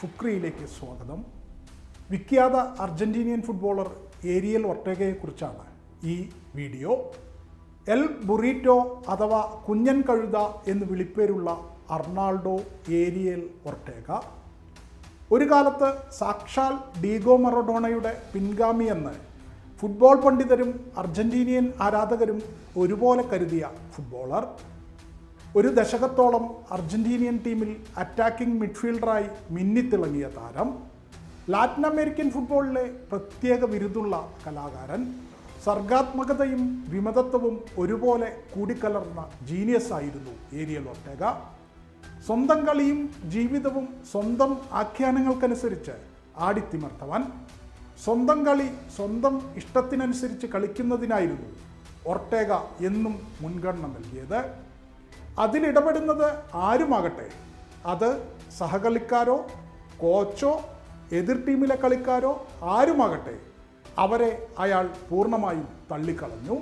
ഫുക്രിയിലേക്ക് സ്വാഗതം. വിഖ്യാത Argentinian footballer aerial ഒർട്ടേഗയെക്കുറിച്ചാണ് ഈ വീഡിയോ. എൽ ബുറീറ്റോ അഥവാ കുഞ്ഞൻ കഴുത എന്ന് വിളിപ്പേരുള്ള അർണാൾഡോ ഏരിയൽ ഒർട്ടേഗ. ഒരു കാലത്ത് സാക്ഷാൽ ഡീഗോ മറഡോണയുടെ പിൻഗാമിയെന്ന് ഫുട്ബോൾ പണ്ഡിതരും അർജന്റീനിയൻ ആരാധകരും ഒരുപോലെ കരുതിയ ഫുട്ബോളർ. ഒരു ദശകത്തോളം അർജന്റീനിയൻ ടീമിൽ അറ്റാക്കിംഗ് മിഡ്ഫീൽഡറായി മിന്നിത്തിളങ്ങിയ താരം ലാറ്റിൻ അമേരിക്കൻ ഫുട്ബോളിലെ പ്രത്യേക വിരുദുള്ള കലാകാരൻ സർഗാത്മകതയും വിമതത്വവും ഒരുപോലെ കൂടിക്കലർന്ന ജീനിയസ് ആയിരുന്നു ഏരിയൽ ഒട്ടേക സ്വന്തം കളിയും ജീവിതവും സ്വന്തം ആഖ്യാനങ്ങൾക്കനുസരിച്ച് ആടിത്തിമർത്തവൻ സ്വന്തം കളി സ്വന്തം ഇഷ്ടത്തിനനുസരിച്ച് കളിക്കുന്നതിനായിരുന്നു ഒർട്ടേഗ എന്നും മുൻഗണന നൽകിയത്. അതിലിടപെടുന്നത് ആരുമാകട്ടെ? അത് സഹകളിക്കാരോ കോച്ചോ എതിർ ടീമിലെ കളിക്കാരോ ആരുമാകട്ടെ? അവരെ അയാൾ പൂർണമായും തള്ളിക്കളഞ്ഞു.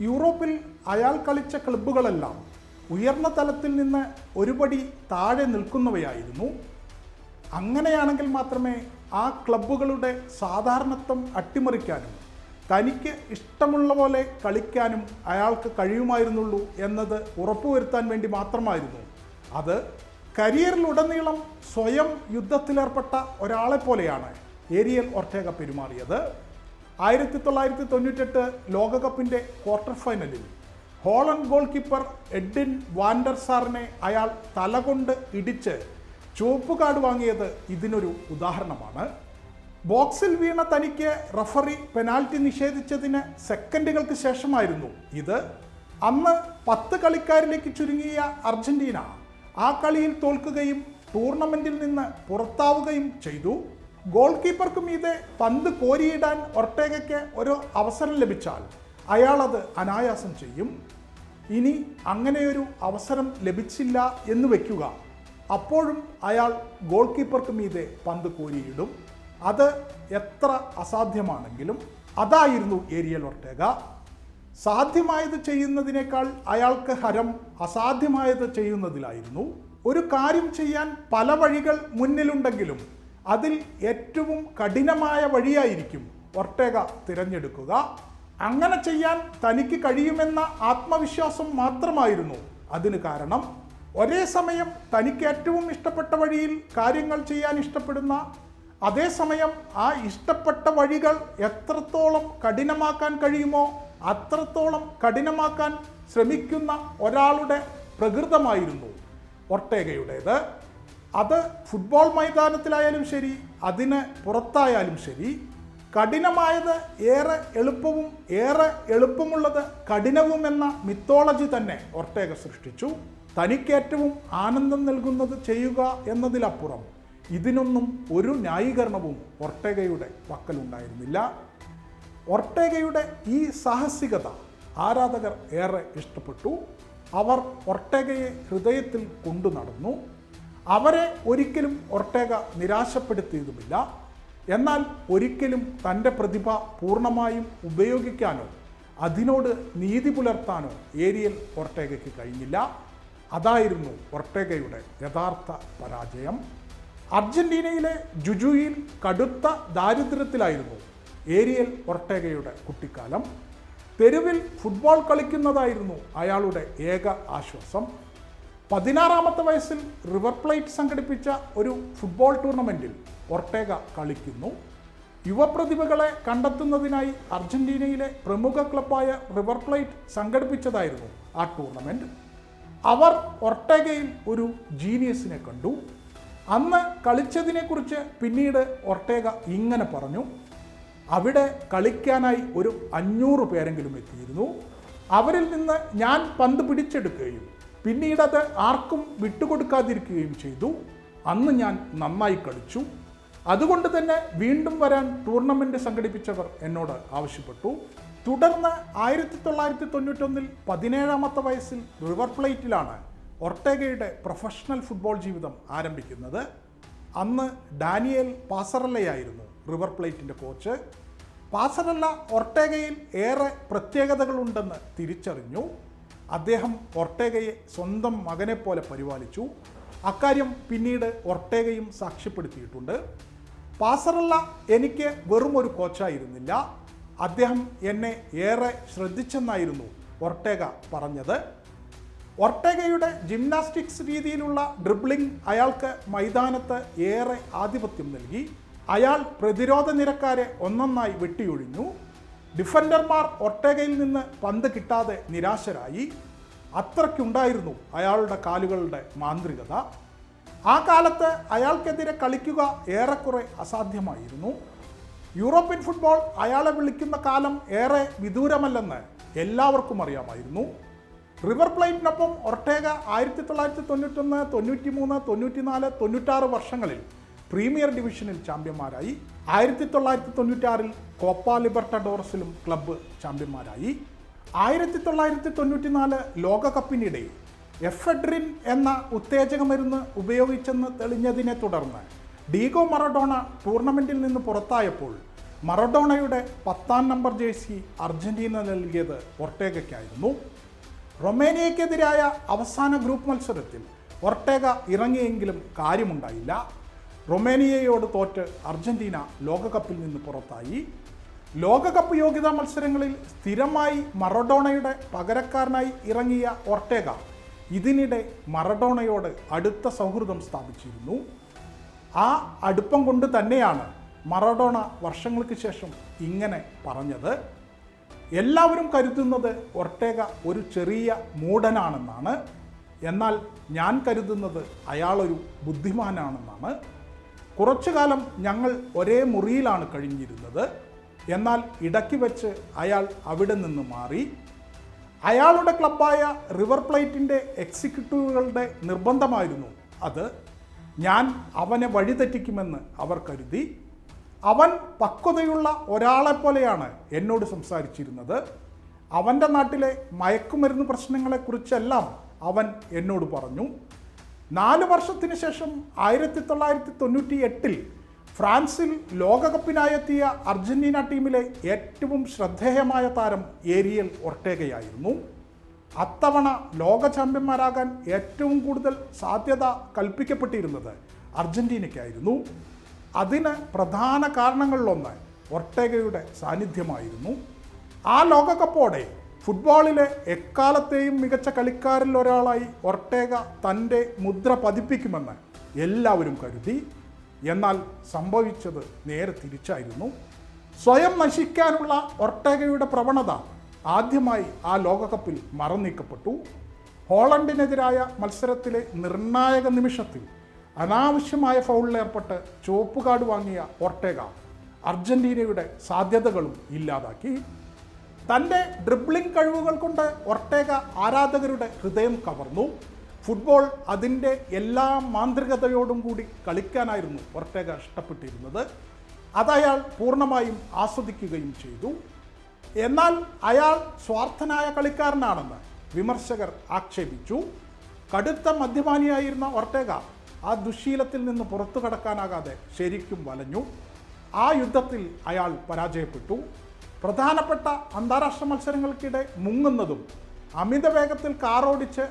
യൂറോപ്പിൽ അയാൾ കളിച്ച ക്ലബ്ബുകളെല്ലാം ഉയർന്ന തലത്തിൽ നിന്ന് ഒരുപടി താഴെ നിൽക്കുന്നവയായിരുന്നു. അങ്ങനെയാണെങ്കിൽ മാത്രമേ ആ ക്ലബ്ബുകളുടെ സാധാരണത്വം അട്ടിമറിക്കാനും തനിക്ക് ഇഷ്ടമുള്ള പോലെ കളിക്കാനും അയാൾക്ക് കഴിയുമായിരുന്നുള്ളൂ എന്നത് ഉറപ്പുവരുത്താൻ വേണ്ടി മാത്രമായിരുന്നു. അത് കരിയറിലുടനീളം സ്വയം യുദ്ധത്തിലേർപ്പെട്ട ഒരാളെ പോലെയാണ് ഏരിയൽ ഒർട്ടേഗ പെരുമാറിയത്. ആയിരത്തി തൊള്ളായിരത്തി തൊണ്ണൂറ്റെട്ട് ലോകകപ്പിന്റെ ക്വാർട്ടർ ഫൈനലിൽ ഹോളണ്ട് ഗോൾ കീപ്പർ എഡിൻ വാൻഡർസാറിനെ അയാൾ തലകൊണ്ട് ഇടിച്ച് ചുവപ്പ് കാർഡ് വാങ്ങിയത് ഇതിനൊരു ഉദാഹരണമാണ്. ബോക്സിൽ വീണ തനിക്ക് റഫറി പെനാൽറ്റി നിഷേധിച്ചതിന് സെക്കൻഡുകൾക്ക് ശേഷമായിരുന്നു. ഇത് അന്ന് പത്ത് കളിക്കാരിലേക്ക് ചുരുങ്ങിയ അർജന്റീന ആ കളിയിൽ തോൽക്കുകയും ടൂർണമെന്റിൽ നിന്ന് പുറത്താവുകയും ചെയ്തു. ഗോൾ കീപ്പർക്ക് മീതെ പന്ത് കോരിയിടാൻ ഒർട്ടേഗയ്ക്ക് ഒരു അവസരം ലഭിച്ചാൽ അയാളത് അനായാസം ചെയ്യും. ഇനി അങ്ങനെയൊരു അവസരം ലഭിച്ചില്ല എന്ന് വയ്ക്കുക അപ്പോഴും അയാൾ ഗോൾ കീപ്പർക്ക് മീതെ പന്ത് കോരിയിടും. അത് എത്ര അസാധ്യമാണെങ്കിലും അതായിരുന്നു ഏരിയൽ ഒർട്ടേഗ. സാധ്യമായത് ചെയ്യുന്നതിനേക്കാൾ അയാൾക്ക് ഹരം അസാധ്യമായത് ചെയ്യുന്നതിലായിരുന്നു. ഒരു കാര്യം ചെയ്യാൻ പല വഴികൾ മുന്നിലുണ്ടെങ്കിലും അതിൽ ഏറ്റവും കഠിനമായ വഴിയായിരിക്കും ഒർട്ടേഗ തിരഞ്ഞെടുക്കുക. അങ്ങനെ ചെയ്യാൻ തനിക്ക് കഴിയുമെന്ന ആത്മവിശ്വാസം മാത്രമായിരുന്നു അതിന് കാരണം. ഒരേ സമയം തനിക്ക് ഏറ്റവും ഇഷ്ടപ്പെട്ട വഴിയിൽ കാര്യങ്ങൾ ചെയ്യാൻ ഇഷ്ടപ്പെടുന്ന അതേസമയം ആ ഇഷ്ടപ്പെട്ട വഴികൾ എത്രത്തോളം കഠിനമാക്കാൻ കഴിയുമോ അത്രത്തോളം കഠിനമാക്കാൻ ശ്രമിക്കുന്ന ഒരാളുടെ പ്രകൃതമായിരുന്നു ഒർട്ടേഗയുടേത്. അത് ഫുട്ബോൾ മൈതാനത്തിലായാലും ശരി അതിന് പുറത്തായാലും ശരി കഠിനമായത് ഏറെ എളുപ്പവും ഏറെ എളുപ്പമുള്ളത് കഠിനവും എന്ന മിത്തോളജി തന്നെ ഒർട്ടേഗ സൃഷ്ടിച്ചു. തനിക്കേറ്റവും ആനന്ദം നൽകുന്നത് ചെയ്യുക എന്നതിലപ്പുറം ഇതിനൊന്നും ഒരു ന്യായീകരണവും ഒർട്ടേഗയുടെ പക്കലുണ്ടായിരുന്നില്ല. ഒർട്ടേഗയുടെ ഈ സാഹസികത ആരാധകർ ഏറെ ഇഷ്ടപ്പെട്ടു. അവർ ഒർട്ടേഗയെ ഹൃദയത്തിൽ കൊണ്ടു നടന്നു. അവരെ ഒരിക്കലും ഒർട്ടേഗ നിരാശപ്പെടുത്തിയതുമില്ല. എന്നാൽ ഒരിക്കലും തന്റെ പ്രതിഭ പൂർണമായും ഉപയോഗിക്കാനോ അതിനോട് നീതി പുലർത്താനോ ഏരിയൽ ഒർട്ടേഗയ്ക്ക് കഴിഞ്ഞില്ല. അതായിരുന്നു ഒർട്ടേഗയുടെ യഥാർത്ഥ പരാജയം. അർജന്റീനയിലെ ജുജുയിൽ കടുത്ത ദാരിദ്ര്യത്തിലായിരുന്നു ഏരിയൽ ഒർട്ടേഗയുടെ കുട്ടിക്കാലം. തെരുവിൽ ഫുട്ബോൾ കളിക്കുന്നതായിരുന്നു അയാളുടെ ഏക ആശ്വാസം. പതിനാറാമത്തെ വയസ്സിൽ റിവർ പ്ലേറ്റ് സംഘടിപ്പിച്ച ഒരു ഫുട്ബോൾ ടൂർണമെന്റിൽ ഒർട്ടേഗ കളിക്കുന്നു. യുവപ്രതിഭകളെ കണ്ടെത്തുന്നതിനായി അർജന്റീനയിലെ പ്രമുഖ ക്ലബ്ബായ റിവർ പ്ലേറ്റ് സംഘടിപ്പിച്ചതായിരുന്നു ആ ടൂർണമെന്റ് അവർ ഒർട്ടേഗയിൽ ഒരു ജീനിയസിനെ കണ്ടു. അന്ന് കളിച്ചതിനെക്കുറിച്ച് പിന്നീട് ഒർട്ടേഗ ഇങ്ങനെ പറഞ്ഞു. അവിടെ കളിക്കാനായി ഒരു അഞ്ഞൂറ് പേരെങ്കിലും എത്തിയിരുന്നു. അവരിൽ നിന്ന് ഞാൻ പന്ത് പിടിച്ചെടുക്കുകയും പിന്നീട് അത് ആർക്കും വിട്ടുകൊടുക്കാതിരിക്കുകയും ചെയ്തു. അന്ന് ഞാൻ നന്നായി കളിച്ചു. അതുകൊണ്ട് തന്നെ വീണ്ടും വരാൻ ടൂർണമെന്റ് സംഘടിപ്പിച്ചവർ എന്നോട് ആവശ്യപ്പെട്ടു. തുടർന്ന് ആയിരത്തി തൊള്ളായിരത്തി തൊണ്ണൂറ്റൊന്നിൽ പതിനേഴാമത്തെ വയസ്സിൽ റിവർ പ്ലേറ്റിലാണ് ഒർട്ടേഗയുടെ പ്രൊഫഷണൽ ഫുട്ബോൾ ജീവിതം ആരംഭിക്കുന്നത് അന്ന് ഡാനിയേൽ പാസറല്ലയായിരുന്നു റിവർ പ്ലേറ്റിന്റെ കോച്ച്. പാസറല്ല ഒർട്ടേഗയിൽ ഏറെ പ്രത്യേകതകളുണ്ടെന്ന് തിരിച്ചറിഞ്ഞു. അദ്ദേഹം ഒർട്ടേഗയെ സ്വന്തം മകനെപ്പോലെ പരിപാലിച്ചു. അക്കാര്യം പിന്നീട് ഒർട്ടേഗയും സാക്ഷ്യപ്പെടുത്തിയിട്ടുണ്ട്. പാസറല്ല എനിക്ക് വെറും ഒരു കോച്ചായിരുന്നില്ല. അദ്ദേഹം എന്നെ ഏറെ ശ്രദ്ധിച്ചെന്നായിരുന്നു ഒർട്ടേഗ പറഞ്ഞത്. ഒർട്ടേഗയുടെ ജിംനാസ്റ്റിക്സ് രീതിയിലുള്ള ഡ്രിബ്ലിംഗ് അയാൾക്ക് മൈതാനത്ത് ഏറെ ആധിപത്യം നൽകി. അയാൾ പ്രതിരോധ നിരക്കാരെ ഒന്നൊന്നായി വെട്ടിയൊഴിഞ്ഞു. ഡിഫൻഡർമാർ ഒർട്ടേഗയിൽ നിന്ന് പന്ത് കിട്ടാതെ നിരാശരായി. അത്രയ്ക്കുണ്ടായിരുന്നു അയാളുടെ കാലുകളുടെ മാന്ത്രികത. ആ കാലത്ത് അയാൾക്കെതിരെ കളിക്കുക ഏറെക്കുറെ അസാധ്യമായിരുന്നു. യൂറോപ്യൻ ഫുട്ബോൾ അയാളെ വിളിക്കുന്ന കാലം ഏറെ വിദൂരമല്ലെന്ന് എല്ലാവർക്കും അറിയാമായിരുന്നു. റിവർ പ്ലേറ്റിനൊപ്പം ഒർട്ടേഗ ആയിരത്തി തൊള്ളായിരത്തി തൊണ്ണൂറ്റൊന്ന് തൊണ്ണൂറ്റി മൂന്ന് തൊണ്ണൂറ്റിനാല് തൊണ്ണൂറ്റാറ് വർഷങ്ങളിൽ പ്രീമിയർ ഡിവിഷനിൽ ചാമ്പ്യന്മാരായി. ആയിരത്തി തൊള്ളായിരത്തി തൊണ്ണൂറ്റാറിൽ കോപ്പ ലിബർട്ടഡോറസിലും ക്ലബ്ബ് ചാമ്പ്യന്മാരായി. ആയിരത്തി തൊള്ളായിരത്തി തൊണ്ണൂറ്റിനാല് ലോകകപ്പിനിടെ എഫെഡ്രിൻ എന്ന ഉത്തേജക മരുന്ന് ഉപയോഗിച്ചെന്ന് തെളിഞ്ഞതിനെ തുടർന്ന് ഡീഗോ മറഡോണ ടൂർണമെന്റിൽ നിന്ന് പുറത്തായപ്പോൾ മറഡോണയുടെ പത്താം നമ്പർ ജേഴ്സി അർജന്റീന നൽകിയത് ഒർട്ടേഗയ്ക്കായിരുന്നു. റൊമേനിയക്കെതിരായ അവസാന ഗ്രൂപ്പ് മത്സരത്തിൽ ഒർട്ടേഗ ഇറങ്ങിയെങ്കിലും കാര്യമുണ്ടായില്ല. റൊമേനിയയോട് തോറ്റ് അർജന്റീന ലോകകപ്പിൽ നിന്ന് പുറത്തായി. ലോകകപ്പ് യോഗ്യതാ മത്സരങ്ങളിൽ സ്ഥിരമായി മറഡോണയുടെ പകരക്കാരനായി ഇറങ്ങിയ ഒർട്ടേഗ ഇതിനിടെ മറഡോണയോട് അടുത്ത സൗഹൃദം സ്ഥാപിച്ചിരുന്നു. ആ അടുപ്പം കൊണ്ട് തന്നെയാണ് മറഡോണ വർഷങ്ങൾക്ക് ശേഷം ഇങ്ങനെ പറഞ്ഞത്. എല്ലാവരും കരുതുന്നത് ഒർട്ടേഗ ഒരു ചെറിയ മൂടനാണെന്നാണ് എന്നാൽ ഞാൻ കരുതുന്നത് അയാളൊരു ബുദ്ധിമാനാണെന്നാണ്. കുറച്ചു കാലം ഞങ്ങൾ ഒരേ മുറിയിലാണ് കഴിഞ്ഞിരുന്നത്. എന്നാൽ ഇടയ്ക്ക് വെച്ച് അയാൾ അവിടെ നിന്ന് മാറി. അയാളുടെ ക്ലബ്ബായ റിവർ പ്ലേറ്റിന്റെ എക്സിക്യൂട്ടീവുകളുടെ നിർബന്ധമായിരുന്നു അത്. ഞാൻ അവനെ വഴിതെറ്റിക്കുമെന്ന് അവർ കരുതി. അവൻ പക്വതയുള്ള ഒരാളെപ്പോലെയാണ് എന്നോട് സംസാരിച്ചിരുന്നത്. അവന്റെ നാട്ടിലെ മയക്കുമരുന്ന് പ്രശ്നങ്ങളെക്കുറിച്ചെല്ലാം അവൻ എന്നോട് പറഞ്ഞു. നാല് വർഷത്തിന് ശേഷം ആയിരത്തി തൊള്ളായിരത്തി തൊണ്ണൂറ്റി എട്ടിൽ ഫ്രാൻസിൽ ലോകകപ്പിനായെത്തിയ അർജന്റീന ടീമിലെ ഏറ്റവും ശ്രദ്ധേയമായ താരം ഏരിയൽ ഒർട്ടേഗയായിരുന്നു. അത്തവണ ലോക ചാമ്പ്യന്മാരാകാൻ ഏറ്റവും കൂടുതൽ സാധ്യത കൽപ്പിക്കപ്പെട്ടിരുന്നത് അർജന്റീനയ്ക്കായിരുന്നു. അതിന് പ്രധാന കാരണങ്ങളിലൊന്ന് ഒർട്ടേഗയുടെ സാന്നിധ്യമായിരുന്നു. ആ ലോകകപ്പോടെ ഫുട്ബോളിലെ എക്കാലത്തെയും മികച്ച കളിക്കാരിൽ ഒരാളായി ഒർട്ടേഗ തന്റെ മുദ്ര പതിപ്പിക്കുമെന്ന് എല്ലാവരും കരുതി. എന്നാൽ സംഭവിച്ചത് നേരെ തിരിച്ചായിരുന്നു. സ്വയം നശിക്കാനുള്ള ഒർട്ടേഗയുടെ പ്രവണത ആദ്യമായി ആ ലോകകപ്പിൽ മറന്നീക്കപ്പെട്ടു. ഹോളണ്ടിനെതിരായ മത്സരത്തിലെ നിർണായക നിമിഷത്തിൽ അനാവശ്യമായ ഫൗളിലേർപ്പെട്ട് ചുവപ്പ് കാർഡ് വാങ്ങിയ ഒർട്ടേഗ അർജന്റീനയുടെ സാധ്യതകളും ഇല്ലാതാക്കി. തന്റെ ഡ്രിബ്ലിംഗ് കഴിവുകൾ കൊണ്ട് ഒർട്ടേഗ ആരാധകരുടെ ഹൃദയം കവർന്നു. ഫുട്ബോൾ അതിന്റെ എല്ലാ മാന്ത്രികതയോടും കൂടി കളിക്കാനായിരുന്നു ഒർട്ടേഗ ഇഷ്ടപ്പെട്ടിരുന്നത്. അതയാൾ പൂർണമായും ആസ്വദിക്കുകയും ചെയ്തു. എന്നാൽ അയാൾ സ്വാർത്ഥനായ കളിക്കാരനാണെന്ന് വിമർശകർ ആക്ഷേപിച്ചു. കടുത്ത മദ്യപാനിയായിരുന്ന ഒർട്ടേഗ ആ ദുശീലത്തിൽ നിന്ന് പുറത്തു കടക്കാനാകാതെ ശരിക്കും വലഞ്ഞു. ആ യുദ്ധത്തിൽ അയാൾ പരാജയപ്പെട്ടു. പ്രധാനപ്പെട്ട അന്താരാഷ്ട്ര മത്സരങ്ങൾക്കിടെ മുങ്ങുന്നതും അമിത വേഗത്തിൽ കാറോടിച്ച്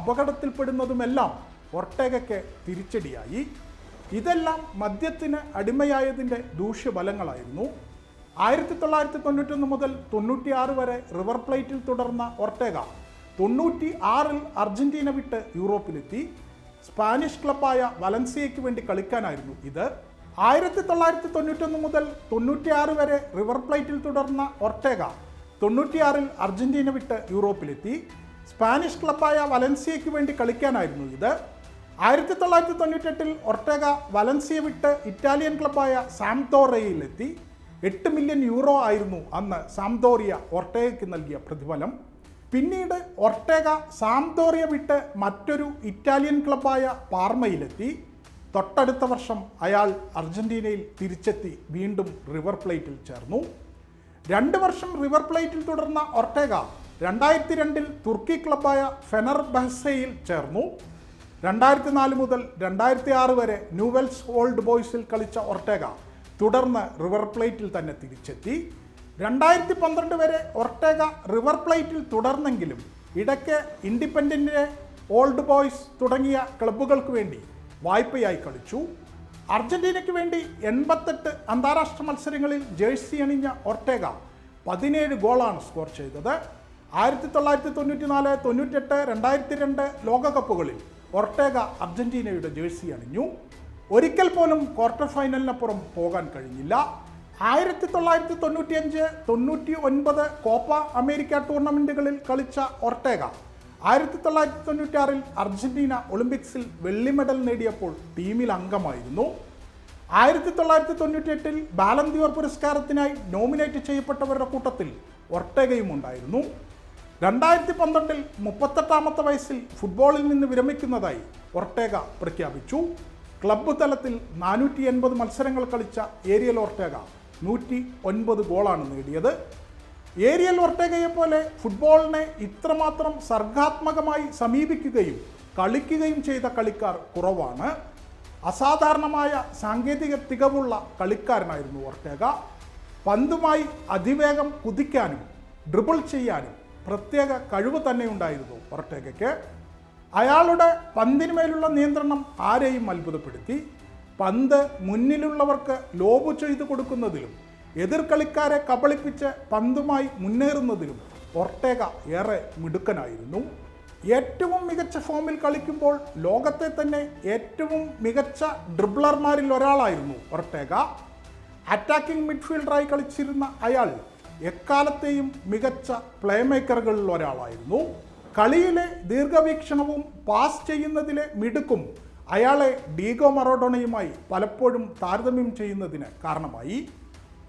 അപകടത്തിൽപ്പെടുന്നതുമെല്ലാം ഒർട്ടേഗയ്ക്ക് തിരിച്ചടിയായി. ഇതെല്ലാം മദ്യത്തിന് അടിമയായതിന്റെ ദൂഷ്യഫലങ്ങളായിരുന്നു ആയിരത്തി തൊള്ളായിരത്തി തൊണ്ണൂറ്റൊന്ന് മുതൽ തൊണ്ണൂറ്റിയാറ് വരെ റിവർ പ്ലേറ്റിൽ തുടർന്ന ഒർട്ടേഗ തൊണ്ണൂറ്റി ആറിൽ അർജന്റീന വിട്ട് യൂറോപ്പിലെത്തി. സ്പാനിഷ് ക്ലബായ വലൻസിയയ്ക്ക് വേണ്ടി കളിക്കാനായിരുന്നു ഇത്. ആയിരത്തി തൊള്ളായിരത്തി തൊണ്ണൂറ്റൊന്ന് മുതൽ തൊണ്ണൂറ്റിയാറ് വരെ റിവർ പ്ലേറ്റിൽ തുടർന്ന ഒർട്ടേഗ തൊണ്ണൂറ്റിയാറിൽ അർജന്റീന വിട്ട് യൂറോപ്പിലെത്തി. സ്പാനിഷ് ക്ലബായ വലൻസിയയ്ക്ക് വേണ്ടി കളിക്കാനായിരുന്നു ഇത്. ആയിരത്തി തൊള്ളായിരത്തി തൊണ്ണൂറ്റെട്ടിൽ ഒർട്ടേഗ വലൻസിയ വിട്ട് ഇറ്റാലിയൻ ക്ലബ്ബായ സാംതോറയിലെത്തി എട്ട് മില്യൺ യൂറോ ആയിരുന്നു അന്ന് സാംതോറിയ ഒർട്ടേഗയ്ക്ക് നൽകിയ പ്രതിഫലം. പിന്നീട് ഒർട്ടേഗ സാംതോറിയ വിട്ട് മറ്റൊരു ഇറ്റാലിയൻ ക്ലബ്ബായ പാർമയിലെത്തി. തൊട്ടടുത്ത വർഷം അയാൾ അർജന്റീനയിൽ തിരിച്ചെത്തി വീണ്ടും റിവർ പ്ലേറ്റിൽ ചേർന്നു. രണ്ട് വർഷം റിവർ പ്ലേറ്റിൽ തുടർന്ന ഒർട്ടേഗ രണ്ടായിരത്തി രണ്ടിൽ തുർക്കി ക്ലബ്ബായ ഫെനർ ബഹസയിൽ ചേർന്നു. രണ്ടായിരത്തി നാല് മുതൽ രണ്ടായിരത്തി ആറ് വരെ ന്യൂവെൽസ് ഓൾഡ് ബോയ്സിൽ കളിച്ച ഒർട്ടേഗ തുടർന്ന് റിവർ പ്ലേറ്റിൽ തന്നെ തിരിച്ചെത്തി. രണ്ടായിരത്തി പന്ത്രണ്ട് വരെ ഒർട്ടേഗ റിവർ പ്ലേറ്റിൽ തുടർന്നെങ്കിലും ഇടയ്ക്ക് ഇൻഡിപെൻഡന്റിനെ ഓൾഡ് ബോയ്സ് തുടങ്ങിയ ക്ലബ്ബുകൾക്ക് വേണ്ടി വായ്പയായി കളിച്ചു. അർജന്റീനയ്ക്ക് വേണ്ടി എൺപത്തെട്ട് അന്താരാഷ്ട്ര മത്സരങ്ങളിൽ ജേഴ്സി അണിഞ്ഞ ഒർട്ടേഗ പതിനേഴ് ഗോളാണ് സ്കോർ ചെയ്തത്. ആയിരത്തി തൊള്ളായിരത്തി തൊണ്ണൂറ്റി നാല് തൊണ്ണൂറ്റെട്ട് രണ്ടായിരത്തി രണ്ട് ലോകകപ്പുകളിൽ ഒർട്ടേഗ അർജന്റീനയുടെ ജേഴ്സി അണിഞ്ഞു. ഒരിക്കൽ പോലും ക്വാർട്ടർ ഫൈനലിനപ്പുറം പോകാൻ കഴിഞ്ഞില്ല. ആയിരത്തി തൊള്ളായിരത്തി തൊണ്ണൂറ്റിയഞ്ച് തൊണ്ണൂറ്റി ഒൻപത് കോപ്പ അമേരിക്ക ടൂർണമെന്റുകളിൽ കളിച്ച ഒർട്ടേഗ ആയിരത്തി തൊള്ളായിരത്തി തൊണ്ണൂറ്റാറിൽ അർജന്റീന ഒളിമ്പിക്സിൽ വെള്ളി മെഡൽ നേടിയപ്പോൾ ടീമിൽ അംഗമായിരുന്നു. ആയിരത്തി തൊള്ളായിരത്തി തൊണ്ണൂറ്റിയെട്ടിൽ ബാലന്തിയോർ പുരസ്കാരത്തിനായി നോമിനേറ്റ് ചെയ്യപ്പെട്ടവരുടെ കൂട്ടത്തിൽ ഒർട്ടേഗയും ഉണ്ടായിരുന്നു. രണ്ടായിരത്തി പന്ത്രണ്ടിൽ മുപ്പത്തെട്ടാമത്തെ വയസ്സിൽ ഫുട്ബോളിൽ നിന്ന് വിരമിക്കുന്നതായി ഒർട്ടേഗ പ്രഖ്യാപിച്ചു. ക്ലബ്ബ് തലത്തിൽ നാനൂറ്റി എൺപത് മത്സരങ്ങൾ കളിച്ച ഏരിയൽ ഒർട്ടേഗ നൂറ്റി ഒൻപത് ഗോളാണ് നേടിയത്. ഏരിയൽ വർട്ടേഗയെ പോലെ ഫുട്ബോളിനെ ഇത്രമാത്രം സർഗാത്മകമായി സമീപിക്കുകയും കളിക്കുകയും ചെയ്ത കളിക്കാർ കുറവാണ്. അസാധാരണമായ സാങ്കേതിക തികവുള്ള കളിക്കാരനായിരുന്നു ഒർട്ടേഗ. പന്തുമായി അതിവേഗം കുതിക്കാനും ഡ്രിബിൾ ചെയ്യാനും പ്രത്യേക കഴിവ് തന്നെ ഉണ്ടായിരുന്നു ഒർട്ടേഗയ്ക്ക്. അയാളുടെ പന്തിനുമേലുള്ള നിയന്ത്രണം ആരെയും അത്ഭുതപ്പെടുത്തി. പന്ത് മുന്നിലുള്ളവർക്ക് ലോബ് ചെയ്തു കൊടുക്കുന്നതിലും എതിർ കളിക്കാരെ കബളിപ്പിച്ച് പന്തുമായി മുന്നേറുന്നതിലും ഒർട്ടേഗ ഏറെ മിടുക്കനായിരുന്നു. ഏറ്റവും മികച്ച ഫോമിൽ കളിക്കുമ്പോൾ ലോകത്തെ തന്നെ ഏറ്റവും മികച്ച ഡ്രിബ്ലർമാരിൽ ഒരാളായിരുന്നു ഒർട്ടേഗ. അറ്റാക്കിംഗ് മിഡ്ഫീൽഡറായി കളിച്ചിരുന്ന അയാൾ എക്കാലത്തെയും മികച്ച പ്ലേ മേക്കറുകളിൽ ഒരാളായിരുന്നു. കളിയിലെ ദീർഘവീക്ഷണവും പാസ് ചെയ്യുന്നതിലെ മിടുക്കും അയാളെ ഡീഗോ മറോഡോണയുമായി പലപ്പോഴും താരതമ്യം ചെയ്യുന്നതിന് കാരണമായി.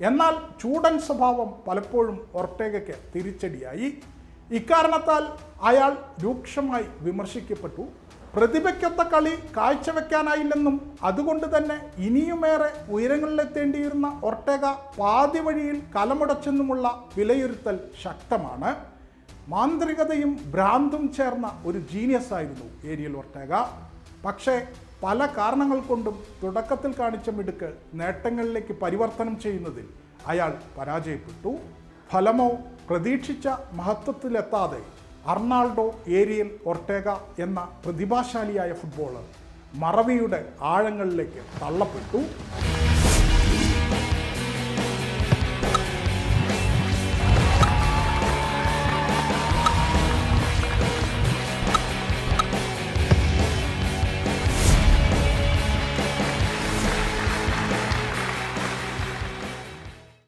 എന്നാൽ ചൂടൻ സ്വഭാവം പലപ്പോഴും ഒർട്ടേഗയ്ക്ക് തിരിച്ചടിയായി. ഇക്കാരണത്താൽ അയാൾ രൂക്ഷമായി വിമർശിക്കപ്പെട്ടു. പ്രതിഭയ്ക്കൊത്ത കളി കാഴ്ചവെക്കാനായില്ലെന്നും അതുകൊണ്ട് തന്നെ ഇനിയുമേറെ ഉയരങ്ങളിലെത്തേണ്ടിയിരുന്ന ഒർട്ടേഗ പാതി വഴിയിൽ കലമുടച്ചെന്നുമുള്ള വിലയിരുത്തൽ ശക്തമാണ്. മാന്ത്രികതയും ഭ്രാന്തും ചേർന്ന ഒരു ജീനിയസ് ആയിരുന്നു ഏരിയൽ ഒർട്ടേഗ. പക്ഷേ പല കാരണങ്ങൾ കൊണ്ടും തുടക്കത്തിൽ കാണിച്ച മിടുക്ക് നേട്ടങ്ങളിലേക്ക് പരിവർത്തനം ചെയ്യുന്നതിൽ അയാൾ പരാജയപ്പെട്ടു. ഫലമോ പ്രതീക്ഷിച്ച മഹത്വത്തിലെത്താതെ അർണാൾഡോ ഏരിയൽ ഒർട്ടേഗ എന്ന പ്രതിഭാശാലിയായ ഫുട്ബോളർ മറവിയുടെ ആഴങ്ങളിലേക്ക് തള്ളപ്പെട്ടു.